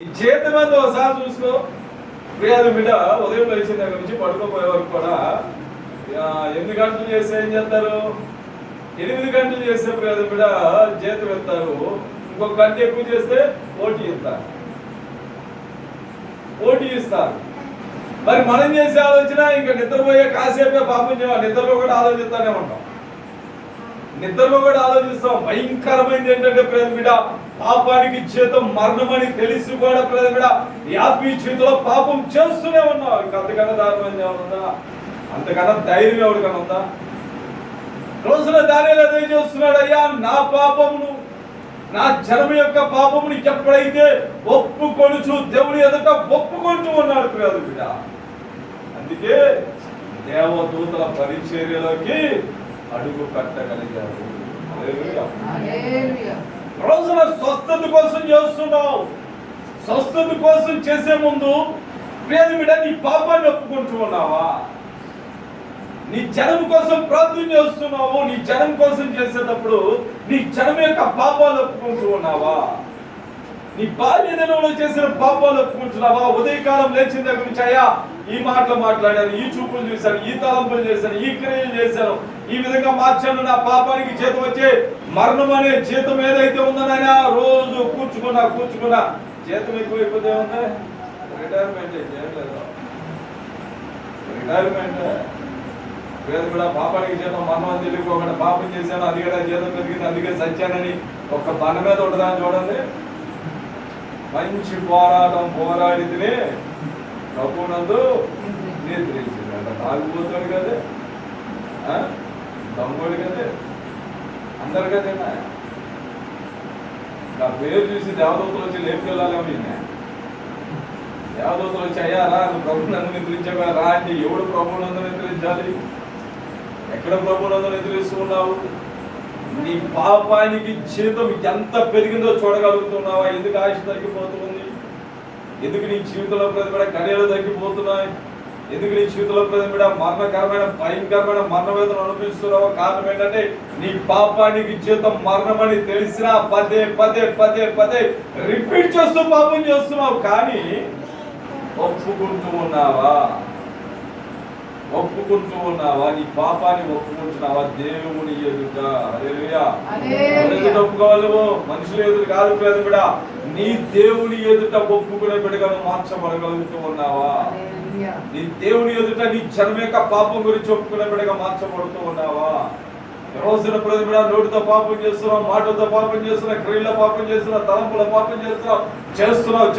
చేతి మంది ఒకసారి చూసుకో. ప్రియాది బిడ్డ ఉదయం లేచిన దగ్గర నుంచి పడుకోపోయే వరకు కూడా ఎన్ని ఎనిమిది గంటలు చేస్తే ఏం చేస్తారు? ఎనిమిది గంటలు చేస్తే ప్రియాది బిడ్డ చేతి వెళ్తారు ఇంకొక గంట ఎక్కువ చేస్తే పోటీ ఇస్తారు. పోటీ ఇస్తారు. మరి మనం చేసే ఆలోచన ఇంకా నిద్రపోయే కాసేపే పాపం చేయాలి నిద్రలో కూడా ఆలోచిస్తానే ఉంటాం. నిద్రలో కూడా ఆలోచిస్తాం. భయంకరమైనది ఏంటంటే ప్రజలు బిడ పాపానికి చేతం మరణమని తెలిసి కూడా ప్రేమ బిడ యాపీ చేతిలో పాపం చేస్తూనే ఉన్నావు ఇంకా అంతకన్నా దారుణం ఏమన్నా అంతకన్నా ధైర్యం ఎవరికన్నా ఉందా? రోజున దానిలో ఏం చేస్తున్నాడు అయ్యా నా పాపమును నా జన్మ యొక్క పాపముని ఎప్పుడైతే ఒప్పుకొనుచు దేవుని ఎదుట ఒప్పుకొంటూ ఉన్నాడు ప్రియాదు బిడ్డ అందుకే దేవదూతల పరిచర్యలోకి అడుగు కట్టగలిగారు. రోజున స్వస్థత కోసం చేస్తున్నావు. స్వస్థత కోసం చేసే ముందు ప్రియది బిడ్డ నీ పాపాన్ని ఒప్పుకుంటూ ఉన్నావా? నీ జనం కోసం ప్రార్థన చేస్తున్నావు. నీ జనం కోసం చేసేటప్పుడు నీ జనం యొక్క పాపాలు ఒప్పుకుంటూ ఉన్నావా? నీ బాల్య దినంలో చేసిన పాపాలు ఒప్పుకుంటున్నావా? ఉదయకాలం లేచిన దగ్గర నుంచి అయ్యా ఈ మాటలు మాట్లాడాను ఈ చూపులు చూశాను ఈ తలంపులు చేశాను ఈ క్రియలు చేశాను. ఈ విధంగా మార్చాను నా పాపానికి జీతం వచ్చే మరణం అనే జీతం ఏదైతే ఉందో రోజు కూర్చుకున్నా కూర్చుకున్నా. జీతం ఎక్కువైపోతే ఉంది రిటైర్మెంట్ రిటైర్మెంట్ వేద కూడా పాపానికి జీతం మరణం తెలియకోకుండా పాపం చేశాను అది కూడా జీతం పెరిగింది అందుకే సత్యానని ఒక బండ మీద ఉండదని చూడండి. మంచి పోరాటం పోరాడితేనే డబ్బునందు నిద్రించింది అంటే తాగిపోతాడు కదే. దమ్ముడు కదే. అందరు కదేనా నా పేరు చూసి దేవదూతలు వచ్చి లేపుకెళ్ళాలేమో నిన్న. దేవదూతలు వచ్చి అయ్యా రా నువ్వు ప్రభునందు నిద్రించావా రా అంటే ఎవడు ప్రభునందు నిద్రించాలి? ఎక్కడ ప్రభునందు నిద్రిస్తున్నావు నీ పాపానికి జీతం ఎంత పెరిగిందో చూడగలుగుతున్నావా? ఎందుకు ఆయుష్ తగ్గిపోతుంది? ఎందుకు నీ జీవితంలో ప్రతిపడ గడియలు తగ్గిపోతున్నాయి? ఎందుకు నీ జీవితంలో ప్రతిపడ మరణకరమైన భయంకరమైన మరణ వేదన అనుభవిస్తున్నావో? కారణం ఏంటంటే నీ పాపానికి జీతం మరణమని తెలిసినా పదే పదే పదే పదే రిపీట్ చేస్తూ పాపం చేస్తున్నావు. కానీ ఒప్పుకుంటూ ఉన్నావా? ఒప్పుకుంటూ ఉన్నావా? నీ పాపాన్ని ఒప్పుకుంటున్నావా? దేవుని ఎదుట. ఒప్పుకోవాలేమో మనుషుల ఎదుట కాదు పేద బిడ నీ దేవుని ఎదుట ఒప్పుకునే నువ్వు మార్చబడగలుగుతూ ఉన్నావా. నీ దేవుని ఎదుట నీ జన్మ యొక్క పాపం గురించి ఒప్పుకునే బిడగా మార్చబడుతూ ఉన్నావా? రోజున ప్రతి బిడ నోటితో పాపం చేస్తున్నావు మాటలతో పాపం చేస్తున్నావు క్రియలో పాపం చేస్తున్నావు తలంపుల పాపం చేస్తున్నావు చేస్తున్నావు చేస్తున్నావు.